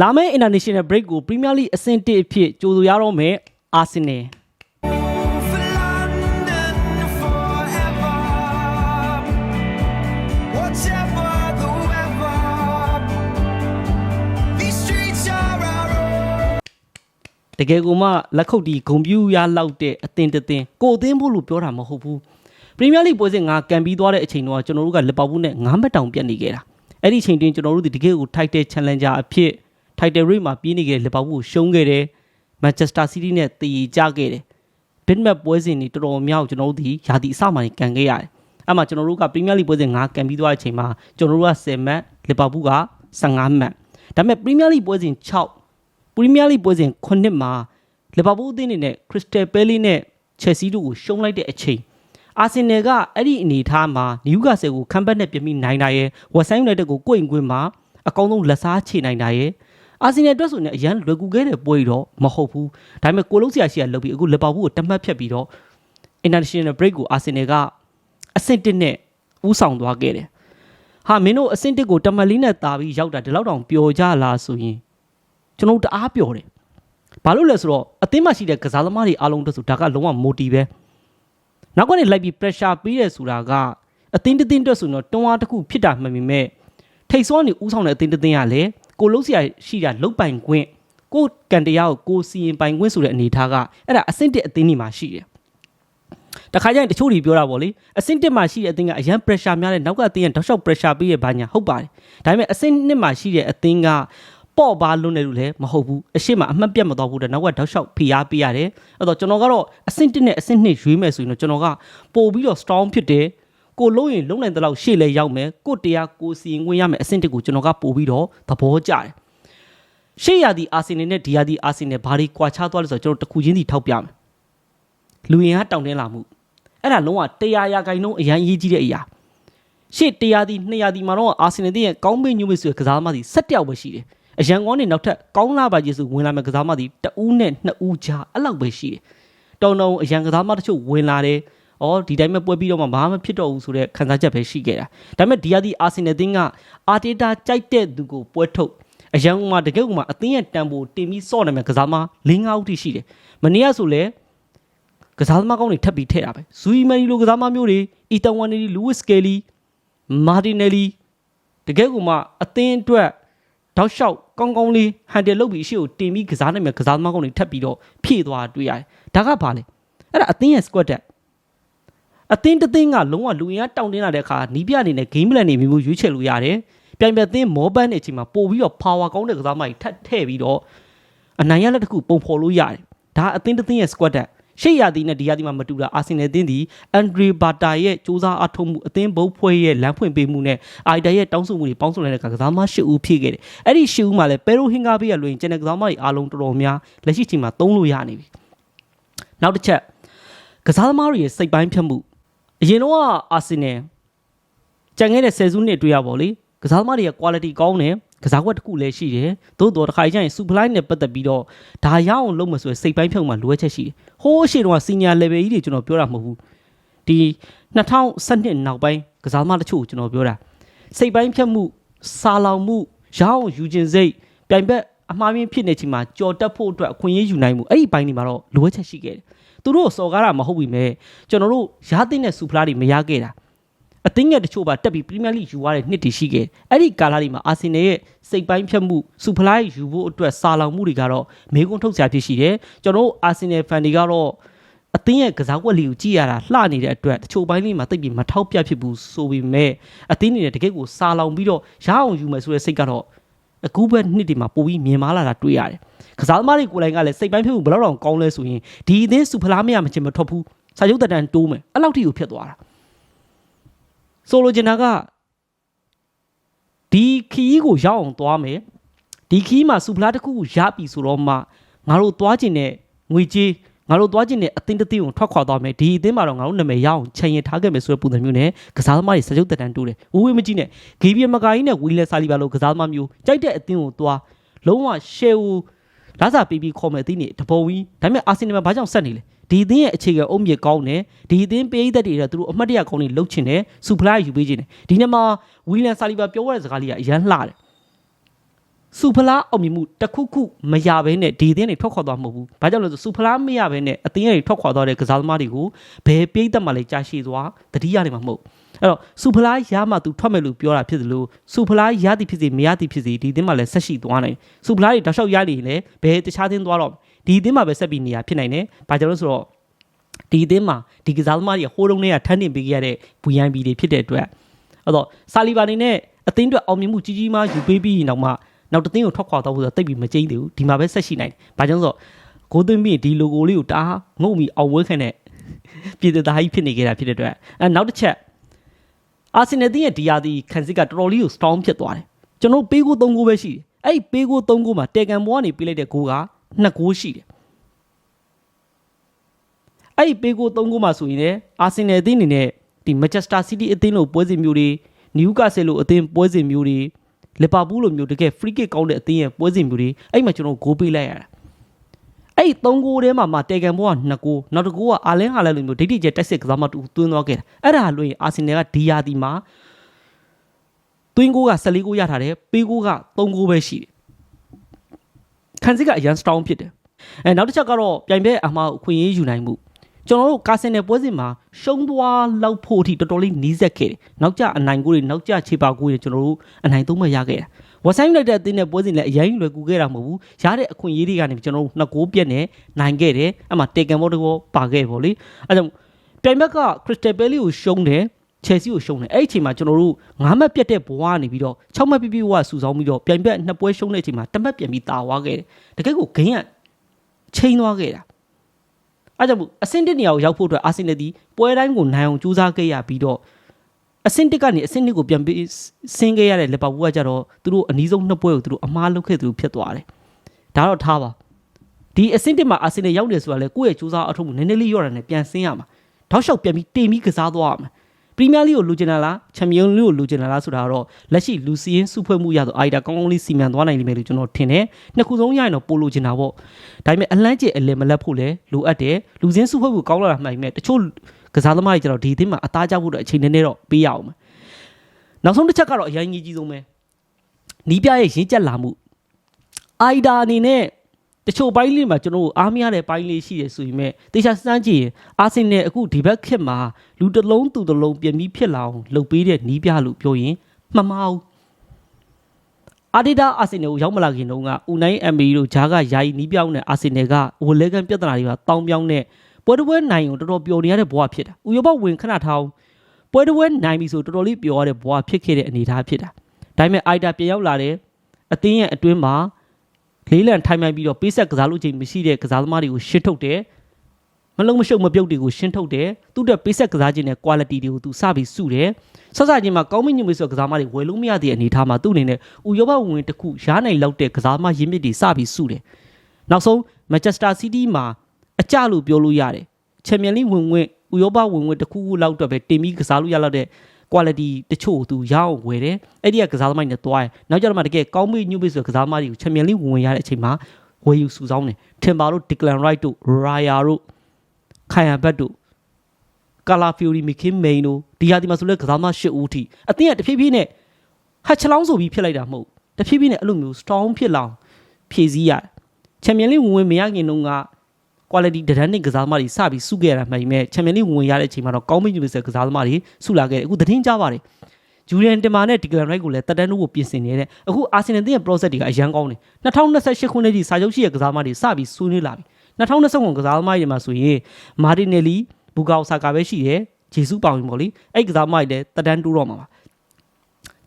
လာမယ့် international break ကို Premier League အဆင့်1အဖြစ်ကြိုဆိုရတော့မယ် Arsenal for London forever. Whatever the weather, these streets are our own. တကယ်ကိုမှလက်ခုပ်တီဂုံပြူရလောက်တဲ့အသင်တစ်သင်ကိုအသင်းဖို့လို့ပြောတာမဟုတ်ဘူးပရီးမီးယားလိပွဲစဉ်ငါကန်ပြီးသွားတဲ့အချိန်တော့ကျွန်တော်တို့ကလီဗာပူးနဲ့9မှတ်တောင်ပြတ်နေခဲ့တာအဲ့ဒီအချိန်တွင်ကျွန်တော်တို့ဒီတကယ်ကို title challenger အဖြစ် title race မှာပြေးနေခဲ့တဲ့လီဗာပူးကိုရှုံးခဲ့တယ် Manchester City နဲ့တည်ကြခဲ့တယ် big match ပွဲစဉ်တွေတော်တော်များများကိုကျွန်တော်တို့ဒီယာတီအစမှနေကန်ခဲ့ရတယ်အဲ့မှာကျွန်တော်တို့ကပရီးမီးယားလိပွဲစဉ်9ကန်ပြီးသွားတဲ့အချိန်မှာကျွန်တော်တို့က10မှတ်လီဗာပူးက15မှတ်ဒါပေမဲ့ပရီးမီးယားလိပွဲစဉ်6ပရီးမီးယားလိပွဲစဉ်9မှာလီဗာပူးအသင်းအနေနဲ့ခရစ္စတယ်ပဲလီနဲ့ချက်စီတို့ကိုရှုံးလိုက်တဲ့အချိန်အာဆင်နယ်ကအဲ့ဒီအနေအထားမှာနယူကာဆယ်ကိုခံဘက်နဲ့ပြမိနိုင်တာရဲ့ဝက်ဆိုင်ယူနိုက်တက်ကိုကိုင်ကွင်းမှာအကောင်းဆုံးလက်စားချေနိုင်တာရဲ့ အာဆင်နယ်အတွက်ဆိုရင်အရန်လွယ်ကူခဲ့တဲ့ပွဲတော့မဟုတ်ဘူးဒါပေမဲ့ကိုလုံးဆရာရှိရလုပ်ပြီးအခုလီဗာပူးကိုတတ်မှတ်ဖြတ်ပြီးတော့ international break ကိုအာဆင်နယ်ကအဆင့်1နဲ့ဦးဆောင်သွားခဲ့တယ်ဟာမင်းတို့အဆင့်1ကိုတမတ်လေးနဲ့တာပြီးရောက်တာဒီလောက်တောင်ပျော်ကြလားဆိုရင်ကျွန်တော်တို့တအားပျော်တယ်ဘာလို့လဲဆိုတော့အသင်းမှာရှိတဲ့ကစားသမားတွေအားလုံးတို့ဆိုဒါကလုံးဝ motive ပဲနောက်ကနေလိုက်ပြီး pressure ပေးတယ်ဆိုတာကအသင်းတစ်သင်းအတွက်ဆိုတော့တွန်းအားတစ်ခုဖြစ်တာမှန်ပေမဲ့ထိတ်စောနေဦးဆောင်တဲ့အသင်းတစ်သင်းကလည်း ကိုလုံးစရာရှိတာလုတ်ပိုင်ခွင့်ကိုကန်တရားကိုကိုစီရင်ပိုင်ခွင့်ဆိုတဲ့အနေအထားကအဲ့ဒါအဆင့်တစ်အသင်းဒီမှာရှိတယ်တခါကျရင်တချို့တွေပြောတာပေါ့လေအဆင့်တစ်မှာရှိတဲ့အသင်းကအရန် pressure များတယ်နောက်ကအသင်းကတောက်လျှောက် pressure ပေးရဘာညာဟုတ်ပါတယ်ဒါပေမဲ့အဆင့်နှစ်မှာရှိတဲ့အသင်းကပေါ့ပါလွန်းတယ်လို့လည်းမဟုတ်ဘူးအရှိမအမှတ်ပြတ်မသွားဘူးတဲ့နောက်ကတောက်လျှောက်ဖိအားပေးရတယ်အဲ့တော့ကျွန်တော်ကတော့အဆင့်1နဲ့အဆင့်2ရွေးမယ်ဆိုရင်တော့ကျွန်တော်ကပို့ပြီးတော့ strong ဖြစ်တယ် ကိုလုံးရင်လုံးနိုင်တဲ့လောက်ရှေ့လဲရောက်မယ်ကိုတရားကိုစီရင်ဝင်ရမယ်အဆင့်1ကိုကျွန်တော်ကပို့ပြီးတော့သဘောကျတယ်ရှေ့ရသည်အာဆင်နယ်နဲ့ဒီရသည်အာဆင်နယ်ဘာတွေကွာခြားသွားလဲဆိုတော့ကျွန်တော်တစ်ခုချင်းစီထောက်ပြမယ်လူရင်ကတောင်းတင်းလာမှုအဲ့ဒါလုံးဝတရားရာခိုင်နှုန်းအရန်ရေးကြီးတဲ့အရာရှေ့တရားသည်200သည်မှာတော့အာဆင်နယ်ရဲ့ကောင်းမေ့ညွှတ်မေ့ဆိုတဲ့ကစားသမားသည်7ယောက်ပဲရှိတယ်အရန်ကောင်းနေနောက်ထပ်ကောင်းလာပါကြီးဆိုဝင်လာမဲ့ကစားသမားသည်တဦးနဲ့နှစ်ဦးကြားအဲ့လောက်ပဲရှိတယ်တုံတုံအရန်ကစားသမားတချို့ဝင်လာတယ်။ အော်ဒီတိုင်းပဲပွဲပြီးတော့မှဘာမှမဖြစ်တော့ဘူးဆိုတဲ့ခံစားချက်ပဲရှိခဲ့တာ။ဒါပေမဲ့ဒီယာဒီအာဆင်နယ်တင်းကအာတေတာကြိုက်တဲ့သူကိုပွဲထုတ်အရန်ကမှတကယ်ကမှအသင်းရဲ့တန်ဖိုးတင်ပြီးစော့နေမဲ့ကစားသမား၄၅ဦးထိရှိတယ်။မနေ့ကဆိုလဲကစားသမားကောင်းတွေထပ်ပြီးထည့်တာပဲ။ဇူအီမန်နီလိုကစားသမားမျိုးတွေအီတန်ဝန်နီလူးဝစ်စကယ်လီမာတင်နယ်လီတကယ်ကမှအသင်းအတွက်တောက်လျှောက်ကောင်းကောင်းလေးဟန်တယ်လုပ်ပြီးအရှိကိုတင်ပြီးကစားနိုင်မဲ့ကစားသမားကောင်းတွေထပ်ပြီးတော့ဖြည့်သွားတွေ့ရတယ်။ဒါကဘာလဲ။အဲ့ဒါအသင်းရဲ့ squad တက် အသင်းတစ်သင်းကလုံးဝလူရင်းကတောင်းတင်းလာတဲ့အခါနီးပြအနေနဲ့ game plan တွေမျိုးရွေးချယ်လို့ရတယ်။ပြိုင်ပြက်သင်းမောဘတ်တဲ့အချိန်မှာပို့ပြီးတော့ power ကောင်းတဲ့ကစားသမားတွေထပ်ထည့်ပြီးတော့အနိုင်ရလက်တစ်ခုပုံဖော်လို့ရတယ်။ဒါအသင်းတစ်သင်းရဲ့ squad တက်ရှေ့ရာသီနဲ့ဒီရာသီမှာမတူတာအာဆင်နယ်အသင်းဒီအန်ဒရီဘာတာရဲ့စူးစမ်းအထောက်မှုအသင်းဘုတ်ဖွဲရဲ့လမ်းဖွင့်ပေးမှုနဲ့အိုက်တာရဲ့တောင်းဆိုမှုတွေပေါင်းစုံလိုက်တဲ့အခါကစားသမား၈ဦးဖြည့်ခဲ့တယ်။အဲ့ဒီ၈ဦးမှာလည်းပဲရိုဟင်ဂါဘေးရလွင်ကျန်တဲ့ကစားသမားတွေအားလုံးတော်တော်များလက်ရှိချိန်မှာသုံးလို့ရနေပြီ။နောက်တစ်ချက်ကစားသမားတွေရဲ့စိတ်ပိုင်းဖြတ်မှု အရင်တော့အာဆင်နယ်ကြံခဲ့တဲ့ဆယ်စုနှစ်တွေ့ရပါလေကစားသမားတွေရဲ့ quality ကောင်းတယ်ကစားကွက်တစ်ခုလည်းရှိတယ်သို့တော်တစ်ခါကျရင် supply နဲ့ပတ်သက်ပြီးတော့ဒါရအောင်လုပ်မှဆိုရင်စိတ်ပိုင်းဖြုတ်မှလိုအပ်ချက်ရှိတယ်ဟိုးရှေ့တော့ senior level ကြီးတွေကျွန်တော်ပြောတာမဟုတ်ဘူးဒီ2012နောက်ပိုင်းကစားသမားတချို့ကိုကျွန်တော်ပြောတာစိတ်ပိုင်းဖြတ်မှုစာလောင်မှုရအောင်ယူခြင်းစိတ်ပြိုင်ဘက်အမှားမြင်ဖြစ်နေချိန်မှာကြော်တက်ဖို့အတွက်အခွင့်အရေးယူနိုင်မှုအဲ့ဒီပိုင်းတွေမှာတော့လိုအပ်ချက်ရှိခဲ့တယ် သူတို့စော်ကားတာမဟုတ်ပြီမဲ့ကျွန်တော်တို့ရာသိတဲ့ supply တွေမရခဲ့တာအသင်းငယ်တချို့ပါတက်ပြီးပရီးမီးယားလိယူရတဲ့နှစ်တည်ရှိခဲ့အဲ့ဒီကာလတွေမှာအာဆင်နယ်ရဲ့စိတ်ပိုင်းဖြတ်မှုစူဖလိုက်ယူဖို့အတွက်စာလောင်မှုတွေကတော့မေကွန်းထုတ်စရာဖြစ်ရှိတယ်ကျွန်တော်တို့အာဆင်နယ်ဖန်တွေကတော့အသင်းရဲ့ကစားကွက်လေးကိုကြည့်ရတာလှနေတဲ့အတွက်တချို့ပိုင်းလေးမှာတိတ်ပြီးမထောက်ပြဖြစ်ဘူးဆိုပေမဲ့အသင်းနေတဲ့တကယ့်ကိုစာလောင်ပြီးတော့ရအောင်ယူမယ်ဆိုတဲ့စိတ်ကတော့ အခုဘက်နှစ်တွေမှာပိုပြီးမြင်မာလာတာတွေ့ရတယ်ကစားသမားတွေကိုယ်တိုင်ကလည်းစိတ်ပိုင်းဖြတ်မှုဘယ်တော့တောင်ကောင်းလဲဆိုရင်ဒီအသင်းစူဖလားမရမချင်းမထွက်ဘူးစာချုပ်တက်တန်တိုးမယ်အဲ့လောက်ထိကိုဖြစ်သွားတာဆိုလိုချင်တာကဒီခီးကိုရောက်အောင်သွားမယ်ဒီခီးမှာစူပလာတစ်ခုကိုရပြီဆိုတော့မှငါတို့သွားကျင်တဲ့ငွေကြေး ငါတို့သွားကျင်တဲ့အသင်းတစ်သင်းကိုထွက်ခွာသွားမယ်ဒီအသင်းမှာတော့ငါတို့နာမည်ရအောင်ချိန်ရင်ထားခဲ့မယ်ဆိုတဲ့ပုံစံမျိုးနဲ့ကစားသမားတွေစကြုတ်တက်တန်တိုးတယ်ဝေးဝေးမကြည့်နဲ့ဂေဘီယမကာကြီးနဲ့ဝီလက်ဆာလီဘာလိုကစားသမားမျိုးကြိုက်တဲ့အသင်းကိုသွားလုံးဝရှယ်ကိုလာစာပေးပြီးခေါ်မယ်အသင်းတွေတပုံကြီးဒါပေမဲ့အာဆင်နယ်မှာဘာကြောင့်ဆက်နေလဲဒီအသင်းရဲ့အခြေခံအုံးမြေကောင်းတယ်ဒီအသင်းပေးသက်တွေကသူတို့အမှတ်တရကောင်းတွေလုတ်ချင်တယ်စူပလာယူပေးချင်တယ်ဒီနေ့မှာဝီလန်ဆာလီဘာပြောရတဲ့စကားလေးကအရန်လှတယ် စူဖလားအောင်မြင်မှုတစ်ခုခုမရဘဲနဲ့ဒီအသင်းတွေထွက်ခွာသွားမှာမဟုတ်ဘူး။ဘာကြောင့်လဲဆိုစူဖလားမရဘဲနဲ့အသင်းတွေထွက်ခွာသွားတဲ့ကစားသမားတွေကိုဘယ်ပိတ်သက်မှလည်းကြာရှည်သွားတတိယနေမှာမဟုတ်ဘူး။အဲ့တော့စူဖလားရမှသူထွက်မယ်လို့ပြောတာဖြစ်သလိုစူဖလားရသည်ဖြစ်စေမရသည်ဖြစ်စေဒီအသင်းမှာလည်းဆက်ရှိသွားနိုင်။စူဖလားတွေတောက်လျှောက်ရနေရင်လည်းဘယ်တခြားအသင်းသွားတော့ဒီအသင်းမှာပဲဆက်ပြီးနေရဖြစ်နိုင်တယ်။ဘာကြောင့်လဲဆိုတော့ဒီအသင်းမှာဒီကစားသမားတွေဟိုးတုံးတွေကထမ်းတင်ပေးခဲ့ရတဲ့ VNB တွေဖြစ်တဲ့အတွက်အဲ့တော့ဆာလီဘာနေနဲ့အသင်းအတွက်အောင်မြင်မှုကြီးကြီးမားယူပေးပြီးရင်တော့မှ နောက်တစ်သင်းကိုထွက်ခွာတော့ဖို့ဆိုတော့တိတ်ပြီးမကြိမ့်သေးဘူးဒီမှာပဲဆက်ရှိနိုင်တယ်။ဘာကြောင့်လဲဆိုတော့ဂိုးသွင်းပြီးဒီ logo လေးကိုတအားငုံပြီးအောင်ဝဲခံတဲ့ပြည်သက်သားကြီးဖြစ်နေကြတာဖြစ်တဲ့အတွက်အဲနောက်တစ်ချက်အာဆင်နယ်တင်းရဲ့ဒီယာဒီခံစစ်ကတော်တော်လေးကို strong ဖြစ်သွားတယ်။ကျွန်တော်ပေးကို3ဂိုးပဲရှိတယ်။အဲ့ဒီပေးကို3ဂိုးမှာတေကန်ဘောကနေပေးလိုက်တဲ့ဂိုးက2ဂိုးရှိတယ်။အဲ့ဒီပေးကို3ဂိုးမှာဆိုရင်လည်းအာဆင်နယ်တင်းအနေနဲ့ဒီမန်ချက်စတာစီးတီးအသင်းလိုပွဲစဉ်မျိုးတွေနယူကာဆယ်လိုအသင်းပွဲစဉ်မျိုးတွေ လီဗာပူးလိုမျိုးတကယ် free kick ကောင်းတဲ့အသင်းရဲ့ပွဲစဉ်မျိုးတွေအဲ့မှာကျွန်တော်ဂိုးပေးလိုက်ရတာအဲ့ဒီ3ဂိုးထဲမှာမှတေကန်ဘောက2ဂိုးနောက်တစ်ဂိုးကအာလင်းဟာလည်းလိုမျိုးဒိတ်ဒိတ်ကျတက်စစ်ကစားမတူသွင်းသွားခဲ့တာအဲ့ဒါလွင်အာဆင်နယ်ကဒီယာဒီမှာသွင်းဂိုးက14ဂိုးရထားတယ်ပေးဂိုးက3ဂိုးပဲရှိတယ်ခံစစ်ကအရန် strong ဖြစ်တယ်အဲနောက်တစ်ချက်ကတော့ပြိုင်ဘက်အမှားအခွင့်အရေးယူနိုင်မှု ကျွန်တော်တို့ကာဆင်နယ်ပွဲစဉ်မှာရှုံးသွားလောက်ဖို့အထိတော်တော်လေးနီးစက်ခဲ့တယ်။နောက်ကျအနိုင်ကိုတွေနောက်ကျခြေပါကိုတွေကျွန်တော်တို့အနိုင်သုံးမရခဲ့တာ။ဝက်ဆိုင်လိုက်တဲ့အသင်းနဲ့ပွဲစဉ်လည်းအရင်လွယ်ကူခဲ့တာမဟုတ်ဘူး။ရတဲ့အခွင့်အရေးတွေကနေကျွန်တော်တို့နှစ်ကိုးပြက်နဲ့နိုင်ခဲ့တယ်။အဲ့မှာတေကန်ဘောတော့ပါခဲ့ပေါ့လေ။အဲ့ကြောင့်ပြိုင်ဘက်ကခရစ်စတယ်ဘဲလီကိုရှုံးတယ်ချယ်ဆီကိုရှုံးတယ်အဲ့ဒီအချိန်မှာကျွန်တော်တို့9မှတ်ပြတ်တဲ့ဘဝကနေပြီးတော့6မှတ်ပြပြဝဆူဆောင်းပြီးတော့ပြိုင်ဘက်နှစ်ပွဲရှုံးတဲ့အချိန်မှာတစ်မှတ်ပြန်ပြီးတာဝါခဲ့တယ်တကယ်ကိုဂိမ်းကချိန်သွားခဲ့တာ အဲကြောင့်မို့အဆင့်တစ်နေရာကိုရောက်ဖို့အတွက်အာဆင်နယ်ဒီပွဲတိုင်းကိုနိုင်အောင်ကြိုးစားခဲ့ရပြီးတော့အဆင့်တစ်ကနေအဆင့်နှစ်ကိုပြန်ပြီးဆင်းခဲ့ရတဲ့လီဗာပူးကကြတော့သူတို့အနည်းဆုံးနှစ်ပွဲကိုသူတို့အမားလုပ်ခဲ့သူတို့ဖြစ်သွားတယ်ဒါတော့ထားပါဒီအဆင့်တစ်မှာအာဆင်နယ်ရောက်နေဆိုတာလေကိုယ့်ရဲ့ကြိုးစားအထုံးမှုနည်းနည်းလေးရော့တာနဲ့ပြန်ဆင်းရမှာတောက်လျှောက်ပြန်ပြီးတင်ပြီးကစားသွားရမှာပ ရီးမီးယားလိကိုလူချင်တာလားချန်ပီယံလိကိုလူချင်တာလားဆိုတာတော့လက်ရှိလူစီရင်စုဖွဲ့မှုရတော့အိုက်ဒါကောင်းကောင်းလေးစီမံသွားနိုင်လိမ့်မယ်လို့ကျွန်တော်ထင်တယ်နှစ်ခုဆုံးရရင်တော့ပိုလိုချင်တာပေါ့ဒါပေမဲ့အလန့်ကျအလယ်မလက်ဖို့လည်းလိုအပ်တယ်လူစင်းစုဖွဲ့မှုကောင်းလာတာမှန်ပေမဲ့တချို့ကစားသမားတွေကျတော့ဒီအသင်းမှာအသားကျဖို့အတွက်အချိန်နည်းနည်းတော့ပေးရအောင်မယ်နောက်ဆုံးတစ်ချက်ကတော့အရင်ကြီးကြီးဆုံးပဲနီးပြရဲ့ရင်းကျက်လာမှုအိုက်ဒါအနေနဲ့ တချို့ပိုင်းလေးမှာကျွန်တော်တို့အားမရတဲ့ပိုင်းလေးရှိတယ်ဆိုရင်မဲ့တေချာစမ်းကြည့်ရင်အာဆင်နယ်အခုဒီဘက်ခက်မှာလူတစ်လုံးသူတစ်လုံးပြင်ပြီးဖြစ်လာအောင်လုပ်ပေးတဲ့နီးပြလို့ပြောရင်မမှားဘူးအာဒီတာအာဆင်နယ်ကိုရောက်မလာခင်တုန်းကဦးနိုင်အမ်မီတို့ဂျားကယာယီနီးပြောင်းတဲ့အာဆင်နယ်ကဝလက်ကန်ပြဿနာတွေကတောင်းပြောင်းတဲ့ပွဲတစ်ပွဲနိုင်အောင်တော်တော်ပျော်နေရတဲ့ဘဝဖြစ်တာဥရောပဝင်ခဏထောင်းပွဲတစ်ပွဲနိုင်ပြီဆိုတော်တော်လေးပျော်ရတဲ့ဘဝဖြစ်ခဲ့တဲ့အနေအထားဖြစ်တာဒါပေမဲ့အိုက်တာပြန်ရောက်လာတယ်အသင်းရဲ့အတွင်းမှာ လေးလံထိုင်မှန်ပြီးတော့ပေးဆက်ကစားလို့ချိန်မရှိတဲ့ကစားသမားတွေကိုရှင်းထုတ်တယ်မလုံးမရှုပ်မပြုတ်တွေကိုရှင်းထုတ်တယ်သူ့အတွက်ပေးဆက်ကစားခြင်းနဲ့ quality တွေကိုသူစပြီးစုတယ်ဆက်စချင်းမှာကောင်းမင်းညွတ်မေးဆိုကစားသမားတွေဝယ်လို့မရတဲ့အနေအထားမှာသူ့အနေနဲ့ဥရောပဝင်တစ်ခုရနိုင်လောက်တဲ့ကစားသမားရင်းမြစ်တွေစပြီးစုတယ်နောက်ဆုံး Manchester City မှာအကြလို့ပြောလို့ရတယ်ချန်ပီယံလိဝင်ဝင်ဥရောပဝင်ဝင်တစ်ခုခုလောက်အတွက်ပဲတင်ပြီးကစားလို့ရလောက်တဲ့ quality တချို့ကိုသူရအောင်ဝယ်တယ်အဲ့ဒီကကစားသမားတွေနဲ့တွားတယ်နောက်ကြတော့မှတကယ်ကောင်းမေးညွတ်ပြီးဆိုကစားသမားတွေကိုချန်ပီယံလိဝင်ဝင်ရတဲ့အချိန်မှာဝယ်ယူစုဆောင်းတယ်ထင်ပါတို့ Declan Rice တို့ Raya တို့ခိုင်ယန်ဘတ်တို့ကာလာဖီယိုရီမီခင်မိန်တို့ဒီဟာဒီမှာဆိုလဲကစားသမား၈ဦးထိအသင်းကတဖြည်းဖြည်းနဲ့ဟတ်ချလောင်းဆိုပြီးဖြစ်လိုက်တာမဟုတ်တဖြည်းဖြည်းနဲ့အဲ့လိုမျိုး strong ဖြစ်လောင်ဖြည့်စည်းရတယ်ချန်ပီယံလိဝင်ဝင်မရခင်တုန်းက quality ဒရန်နစ်ကစားသမားတွေစပြီးစုခဲ့ရတာမှန်ပေမဲ့ချန်ပီယံလိဝင်ရတဲ့အချိန်မှာတော့ကောင်းမင်းယူဆယ်ကစားသမားတွေစုလာခဲ့တယ်အခုသတင်းကြားပါတယ်ဂျူလီယန်တင်မာနဲ့ဒီကလန်ရိုက်ကိုလည်းတက်တန်းတို့ကိုပြင်ဆင်နေတဲ့အခုအာဆင်နယ်တင်းရဲ့ process တွေကအရန်ကောင်းတယ်2028ခုနှစ်ထိစာချုပ်ရှိတဲ့ကစားသမားတွေစပြီးဆွေးနွေးလာပြီ2029ကစားသမားတွေမှာဆိုရင်မာတင်နယ်လီဘူကာအိုဆာကာပဲရှိတယ်ဂျေဆုပေါင်ရင်ပေါ့လေအဲ့ကစားသမားတွေလည်းတက်တန်းတိုးတော့မှာပါ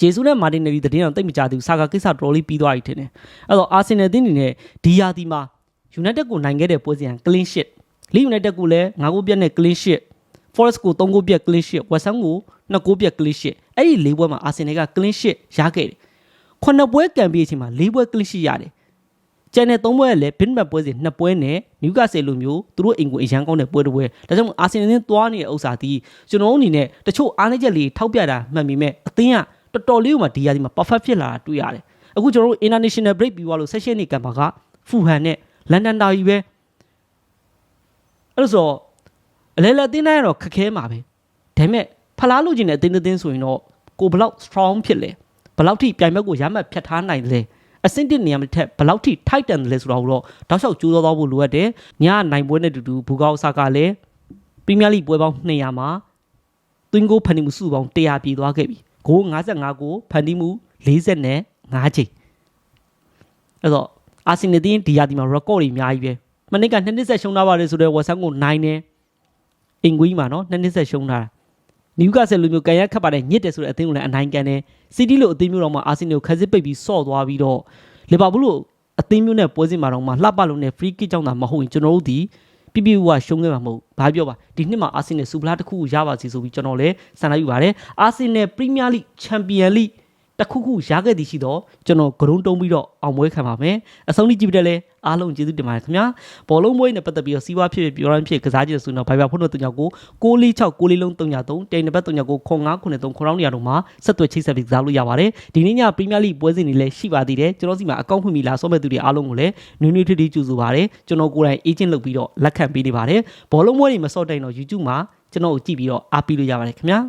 ဂျေဆုနဲ့မာတင်နယ်လီသတင်းတော့တိတ်မကြသေးဘူးဆာကာကိစ္စတော်တော်လေးပြီးသွားပြီထင်တယ်အဲ့တော့အာဆင်နယ်တင်းအနေနဲ့ဒီယာဒီမှာ United ကိုနိုင်ခဲ့တဲ့ပွဲစဉ်က clean sheet Leeds United ကိုလည်း9ဂိုးပြတ်နဲ့ clean sheet Forest ကို3ဂိုးပြတ် clean sheet West Ham ကို2ဂိုးပြတ် clean sheet အဲ့ဒီ၄ပွဲမှာ Arsenal က clean sheet ရခဲ့တယ်ခုနှစ်ပွဲကန်ပြီးအချိန်မှာ၄ပွဲ clean sheet ရတယ်ကျန်တဲ့၃ပွဲကလည်း Bournemouth ပွဲစဉ်2ပွဲနဲ့ Newcastle လိုမျိုးသူတို့အိမ်ကိုအရန်ကောင်းတဲ့ပွဲတစ်ပွဲဒါကြောင့် Arsenal နဲ့တွားနေတဲ့ဥစ္စာဒီကျွန်တော်တို့အနေနဲ့တချို့အားနည်းချက်လေးထောက်ပြတာမှန်ပေမဲ့အသင်းကတော်တော်လေးကိုမှဒီရာဒီမှာ perfect ဖြစ်လာတာတွေ့ရတယ်အခုကျွန်တော်တို့ international break ပြီးသွားလို့ session နေကံပါကဖူဟန်နဲ့ လန်ဒန်တာကြီးပဲအဲ့လိုဆိုအလဲလဲတင်းတိုင်းကတော့ခက်ခဲမှာပဲဒါပေမဲ့ဖလားလို့ခြင်းတဲ့အတင်းတင်းဆိုရင်တော့ကိုဘလောက် strong ဖြစ်လဲဘလောက်ထိပြိုင်ဘက်ကိုရမှတ်ဖြတ်ထားနိုင်လဲအဆင့်တစ်နေရာမှာတစ်ထက်ဘယ်လောက်ထိထိုက်တန်တယ်လဲဆိုတာကိုတော့တောက်လျှောက်ကြိုးစားသွားဖို့လိုအပ်တယ်ညနိုင်ပွဲနဲ့တူတူဘူကောက်ဆာကလည်းပရီးမီးယားလိပွဲပေါင်း200မှာသွင်းကိုဖန်တီးမှုစုပေါင်း100ပြည့်သွားခဲ့ပြီဂိုး55ကိုဖန်တီးမှု40နဲ့5ချိန်အဲ့တော့ အာဆင်နယ်တင်းဒီယာဒီမှာ record တွေအများကြီးပဲမနစ်ကနှစ်နှစ်ဆက်ရှုံးထားပါတယ်ဆိုတော့ဝက်ဆန်ကို9နဲ့အင်ဂွီးမှာနော်နှစ်နှစ်ဆက်ရှုံးထားတာနယူကာဆယ်လိုမျိုးကန်ရက်ခတ်ပါတယ်ညစ်တယ်ဆိုတဲ့အသင်းကိုလည်းအနိုင်ကန်တယ်စီးတီလိုအသင်းမျိုးတော့မှအာဆင်နယ်ကိုခက်စစ်ပိတ်ပြီးဆော့သွားပြီးတော့လီဗာပူးလိုအသင်းမျိုးနဲ့ပွဲစဉ်မှာတော့မှလှပလုံးနဲ့ free kick ကြောင့်သာမဟုတ်ရင်ကျွန်တော်တို့ဒီပြပြဝရှုံးခဲ့မှာမဟုတ်ဘာပြောပါဒီနှစ်မှာအာဆင်နယ်စူပလာတစ်ခုကိုရပါစီဆိုပြီးကျွန်တော်လည်းဆန္ဒပြုပါတယ်အာဆင်နယ်ပရီးမီးယားလိချန်ပီယံလိ တစ်ခုခုရခဲ့သည်ရှိတော့ကျွန်တော်ဂရုံးတုံးပြီးတော့အောင်ပွဲခံပါမယ်အဆုံးထိကြည့်ပြီးတဲ့လဲအားလုံးကျေးဇူးတင်ပါတယ်ခင်ဗျာဘောလုံးပွဲနဲ့ပတ်သက်ပြီးတော့စီးပွားဖြစ်ဖြစ်ပြောရမ်းဖြစ်ကစားကြည့်ဆိုတော့ဘိုင်ဘာဖုန်းတို့တုံညာကို646 6လေးလုံးတုံညာ3တိန်နံပါတ်တုံညာကို0993ခေါင်းနေရာတို့မှာဆက်သွယ်ချိတ်ဆက်ပြီးကစားလို့ရပါတယ်ဒီနေ့ညပရီးမီးယားလိပွဲစဉ်တွေလည်းရှိပါသေးတယ်ကျွန်တော်စီမှာအကောင့်ဖွင့်ပြီးလာဆော့မဲ့သူတွေအားလုံးကိုလည်းနွေးနွေးထွေးထွေးကြိုဆိုပါတယ်ကျွန်တော်ကိုယ်တိုင် agent လုပ်ပြီးတော့လက်ခံပေးနေပါတယ်ဘောလုံးပွဲတွေမစော့တိုင်တော့ YouTube မှာကျွန်တော်ကိုကြည့်ပြီးတော့အားပေးလို့ရပါတယ်ခင်ဗျာ